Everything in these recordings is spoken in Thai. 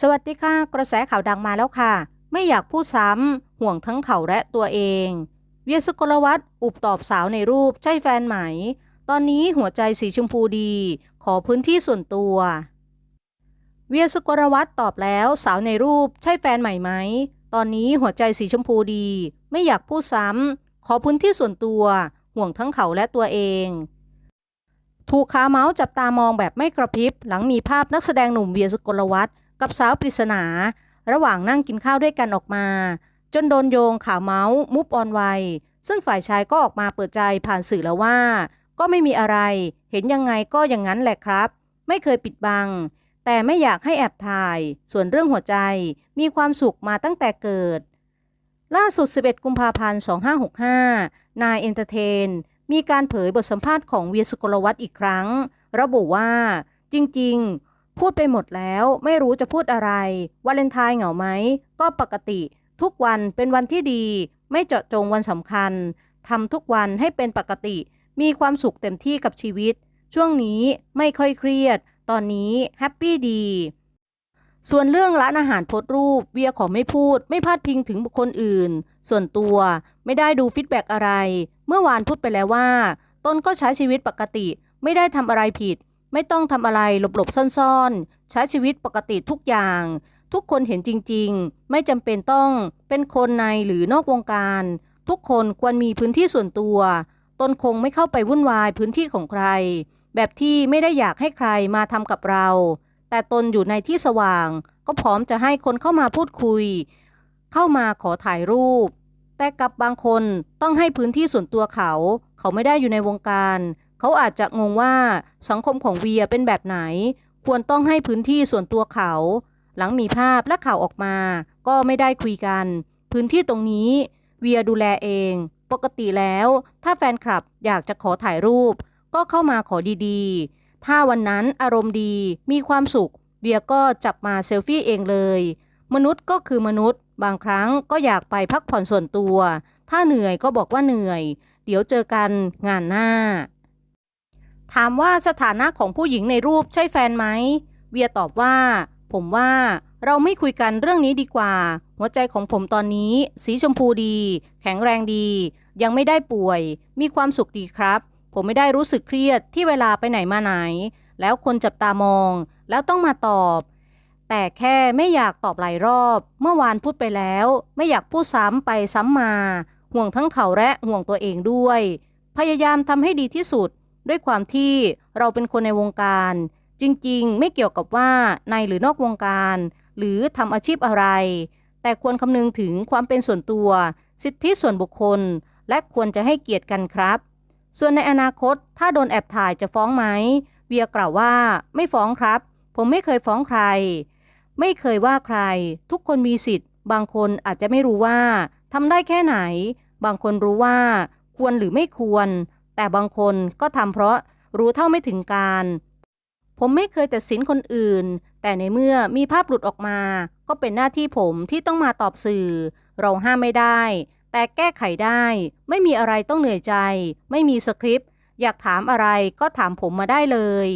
สวัสดีค่ะ กระแสข่าวดังมาแล้วค่ะ ไม่อยากพูดซ้ำห่วงทั้งเขาและตัวเอง เวียสุกลวัฒน์อุบตอบสาวในรูปใช่แฟนไหม ตอนนี้หัวใจสีชมพูดี ขอพื้นที่ส่วนตัว เวียสุกลวัฒน์ตอบแล้วสาวในรูปใช่แฟนใหม่ไหม ตอนนี้หัวใจสีชมพูดี ไม่อยากพูดซ้ำขอพื้นที่ส่วนตัว ห่วงทั้งเขาและตัวเองถูกขาเมาส์จับตามองแบบไม่กระพริบ หลังมีภาพนักแสดงหนุ่มเวียสุกลวัฒน์ กับสาวปริศนา ระหว่างนั่งกินข้าวด้วยกันออกมา จนโดนโยงข่าวเมาส์มุฟออนไวซึ่งฝ่ายชายก็ออกมาเปิดใจผ่านสื่อแล้วว่า ก็ไม่มีอะไร เห็นยังไงก็อย่างนั้นแหละครับ ไม่เคยปิดบัง แต่ไม่อยากให้แอบถ่าย ส่วนเรื่องหัวใจมีความสุขมาตั้งแต่เกิด ล่าสุด 11 กุมภาพันธ์ 2565 นายเอนเตอร์เทน มีการเผยบทสัมภาษณ์ของเวียสุกลวัฒน์อีกครั้ง ระบุว่า จริง ๆ พูดไปหมดแล้วไม่รู้จะพูดอะไร วาเลนไทน์เหงาไหม ก็ปกติ ทุกวันเป็นวันที่ดี ไม่เจาะจงวันสำคัญทำทุกวันให้เป็นปกติ มีความสุขเต็มที่กับชีวิต ช่วงนี้ไม่ค่อยเครียด ตอนนี้แฮปปี้ดี ส่วนเรื่องร้านอาหารโพสรูปเวียขอไม่พูด ไม่พาดพิงถึงบุคคลอื่น ส่วนตัวไม่ได้ดูฟีดแบ็กอะไร เมื่อวานพูดไปแล้วว่า ตนก็ใช้ชีวิตปกติ ไม่ได้ทำอะไรผิด ไม่ต้องทำอะไรหลบๆซ่อนๆ ใช้ชีวิตปกติทุกอย่าง ทุกคนเห็นจริงๆ ไม่จำเป็นต้องเป็นคนในหรือนอกวงการ ทุกคนควรมีพื้นที่ส่วนตัว ตนคงไม่เข้าไปวุ่นวายพื้นที่ของใคร แบบที่ไม่ได้อยากให้ใครมาทำกับเรา แต่ตนอยู่ในที่สว่าง ก็พร้อมจะให้คนเข้ามาพูดคุย เข้ามาขอถ่ายรูป แต่กับบางคนต้องให้พื้นที่ส่วนตัวเขา เขาไม่ได้อยู่ในวงการ เขาอาจจะงงว่าสังคมของเวียเป็นแบบไหน ควรต้องให้พื้นที่ส่วนตัวเขา หลังมีภาพและข่าวออกมา ก็ไม่ได้คุยกัน พื้นที่ตรงนี้เวียดูแลเอง ปกติแล้ว ถ้าแฟนคลับอยากจะขอถ่ายรูป ก็เข้ามาขอดีๆ ถ้าวันนั้นอารมณ์ดีมีความสุข เวียก็จับมาเซลฟี่เองเลย มนุษย์ก็คือมนุษย์ บางครั้งก็อยากไปพักผ่อนส่วนตัว ถ้าเหนื่อยก็บอกว่าเหนื่อย เดี๋ยวเจอกันงานหน้า ถามว่าสถานะของผู้หญิงในรูปใช่แฟนไหม เวียตอบว่า ผมว่าเราไม่คุยกันเรื่องนี้ดีกว่า หัวใจของผมตอนนี้ สีชมพูดี แข็งแรงดี ยังไม่ได้ป่วย มีความสุขดีครับ ผมไม่ได้รู้สึกเครียดที่เวลาไปไหนมาไหน แล้วคนจับตามอง แล้วต้องมาตอบ แต่แค่ไม่อยากตอบหลายรอบ เมื่อวานพูดไปแล้ว ไม่อยากพูดซ้ำไปซ้ำมา ห่วงทั้งเขาและห่วงตัวเองด้วย พยายามทำให้ดีที่สุด ด้วยความที่เราเป็นคนในวงการ จริงๆ ไม่เกี่ยวกับว่าในหรือนอกวงการ หรือทำอาชีพอะไร แต่ควรคำนึงถึงความเป็นส่วนตัว สิทธิส่วนบุคคล และควรจะให้เกียรติกันครับ ส่วนในอนาคตถ้าโดนแอบถ่ายจะฟ้องไหมเวียกล่าวว่าไม่ฟ้องครับ ผมไม่เคยฟ้องใคร ไม่เคยว่าใคร ทุกคนมีสิทธิ์ บางคนอาจจะไม่รู้ว่าทำได้แค่ไหน บางคนรู้ว่า ควรหรือไม่ควร แต่บางคนก็ทำเพราะรู้เท่าไม่ถึงการ ผมไม่เคยตัดสินคนอื่น แต่ในเมื่อมีภาพหลุดออกมา ก็เป็นหน้าที่ผมที่ต้องมาตอบสื่อ เราห้ามไม่ได้ แต่แก้ไขได้ ไม่มีอะไรต้องเหนื่อยใจ ไม่มีสคริปต์อยากถามอะไรก็ถามผมมาได้เลย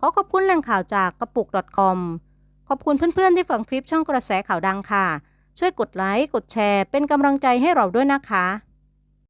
ขอขอบคุณแหล่งข่าวจากกระปุก .com ขอบคุณเพื่อนๆที่ฟังคลิปช่องกระแสข่าวดังค่ะ ช่วยกดไลค์ กดแชร์ เป็นกำลังใจให้เราด้วยนะคะ